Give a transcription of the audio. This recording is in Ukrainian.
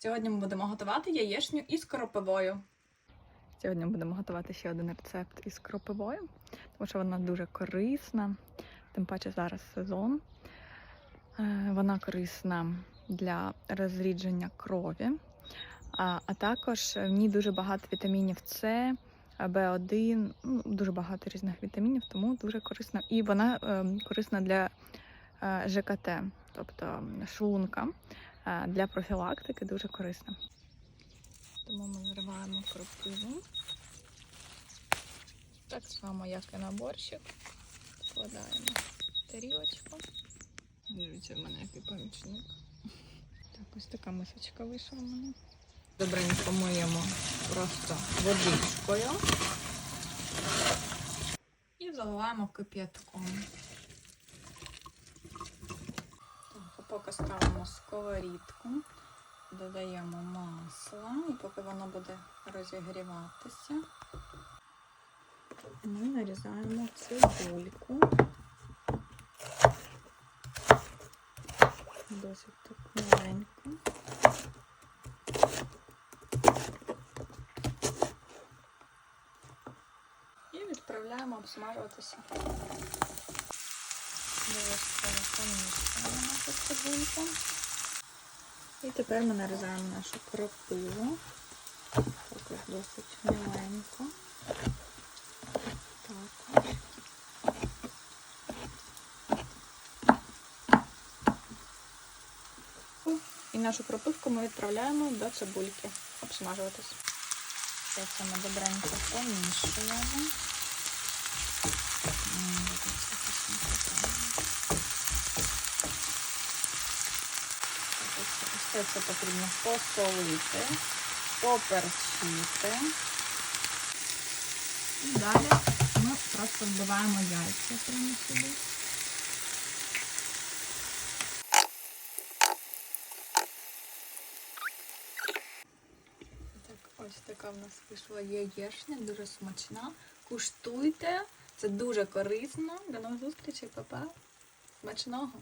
Сьогодні ми будемо готувати яєчню із кропивою. Сьогодні будемо готувати ще один рецепт із кропивою, тому що вона дуже корисна, тим паче зараз сезон. Е, Вона корисна для розрідження крові, а, також в ній дуже багато вітамінів С, В1, ну, дуже багато різних вітамінів, тому дуже корисна. І вона е, корисна для е, ЖКТ, тобто шлунка для профілактики дуже корисна. Тому ми зриваємо кропиву. Так само, як і на борщик. Складаємо тарілочку. Дивіться, в мене який помічник. Так, ось така мисочка вийшла в мене. Добренько миємо просто водичкою. І заливаємо кип'ятком. Так, а поки ставимо сковорідку, додаємо масло, і поки воно буде розігріватися, ми нарізаємо цибульку. Досить так маленько. І відправляємо обсмажуватися. Обов'язково помішуємо нашу цибульку. І тепер ми нарізаємо нашу кропиву. Також досить міленько. Так. І нашу кропивку ми відправляємо до цибульки обсмажуватись. Все це ми добренько помішуємо. Ось Все це потрібно посолити, поперчити. І далі ми просто вбиваємо яйця прямо сюди. Так, ось така в нас вийшла яєчня, дуже смачна. Куштуйте, це дуже корисно. До нових зустрічей, па-па. Смачного!